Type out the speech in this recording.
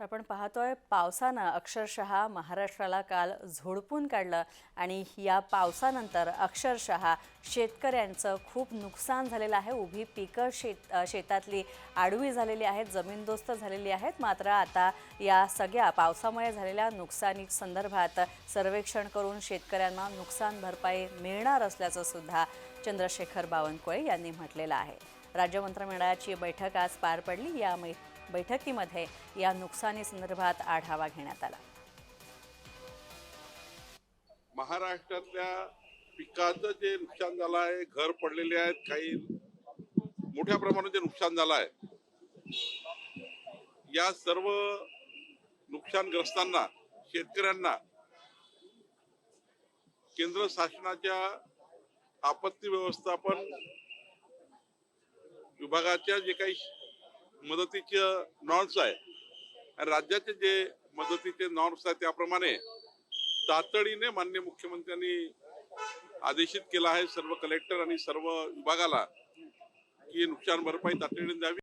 आपण पाहतोय पावसानं अक्षरशः महाराष्ट्राला काल झोडपून काढलं आणि या पावसानंतर अक्षरशः शेतकऱ्यांचं खूप नुकसान झालेलं आहे. उभी पिकं शेत शेतातली आडवी झालेली आहेत जमीनदोस्त झालेली आहेत. मात्र आता या सगळ्या पावसामुळे झालेल्या नुकसानी संदर्भात सर्वेक्षण करून शेतकऱ्यांना नुकसान भरपाई मिळणार असल्याचं सुद्धा चंद्रशेखर बावनकुळे यांनी म्हटलेलं आहे. राज्य मंत्रिमंडळाची बैठक आज पार पडली. या मै- बैठकीमध्ये या नुकसानी संदर्भात आढावा घेण्यात आला. महाराष्ट्रातल्या पिकाचं जे नुकसान झालं आहे घर पडलेले आहेत काही मोठ्या प्रमाणात जे नुकसान झालं आहे या सर्व नुकसानग्रस्तांना शेतकऱ्यांना केंद्र शासनाच्या आपत्ती व्यवस्थापन विभागाच्या जे काही मदतीचे नॉर्म्स आहे आणि राज्याचे जे मदतीचे नॉर्म्स आहेत त्याप्रमाणे तातडीने मान्य मुख्यमंत्र्यांनी आदेशित केला आहे सर्व कलेक्टर आणि सर्व विभागाला की नुकसान भरपाई तातडीने द्यावी.